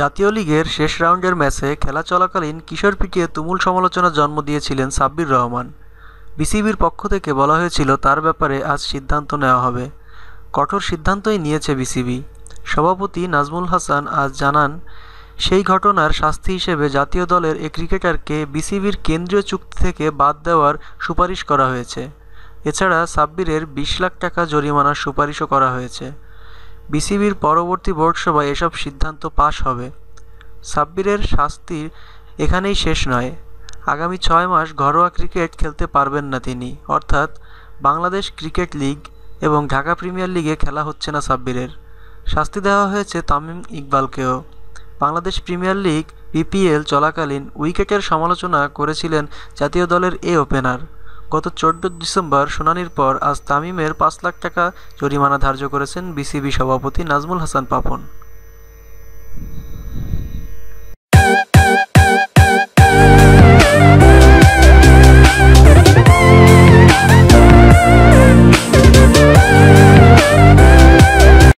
জাতীয় লিগের শেষ রাউন্ডের ম্যাচে খেলা চলাকালীন কিশোর পিটিয়ে তুমুল সমালোচনার জন্ম দিয়েছিলেন সাব্বির রহমান। বিসিবির পক্ষ থেকে বলা হয়েছিল, তার ব্যাপারে আজ সিদ্ধান্ত নেওয়া হবে। কঠোর সিদ্ধান্তই নিয়েছে বিসিবি। সভাপতি নাজমুল হাসান আজ জানান, সেই ঘটনার শাস্তি হিসেবে জাতীয় দলের এ ক্রিকেটারকে বিসিবির কেন্দ্রীয় চুক্তি থেকে বাদ দেওয়ার সুপারিশ করা হয়েছে। এছাড়া সাব্বিরের বিশ লাখ টাকা জরিমানার সুপারিশও করা হয়েছে। বিসিবির পরবর্তী বোর্ড সভায় এসব সিদ্ধান্ত পাশ হবে। সাব্বিরের শাস্তি এখানেই শেষ নয়। আগামী ছয় মাস ঘরোয়া ক্রিকেট খেলতে পারবেন না তিনি। অর্থাৎ বাংলাদেশ ক্রিকেট লিগ এবং ঢাকা প্রিমিয়ার লিগে খেলা হচ্ছে না সাব্বিরের। শাস্তি দেওয়া হয়েছে তামিম ইকবালকেও। বাংলাদেশ প্রিমিয়ার লিগ, বিপিএল চলাকালীন উইকেটের সমালোচনা করেছিলেন জাতীয় দলের এ ওপেনার। গত চোদ্দ ডিসেম্বর শুনানির পর আজ তামিমের পাঁচ লাখ টাকা জরিমানা ধার্য করেছেন বিসিবি সভাপতি নাজমুল হাসান পাপন।